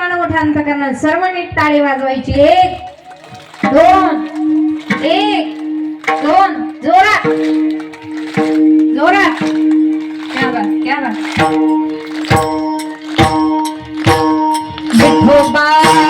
प्रेमानं मोठ्या अंतकरणात सर्व नीट टाळी वाजवायची. एक दोन एक दोन. जोरात. जोरात. क्या बात क्या बात. विठोबा.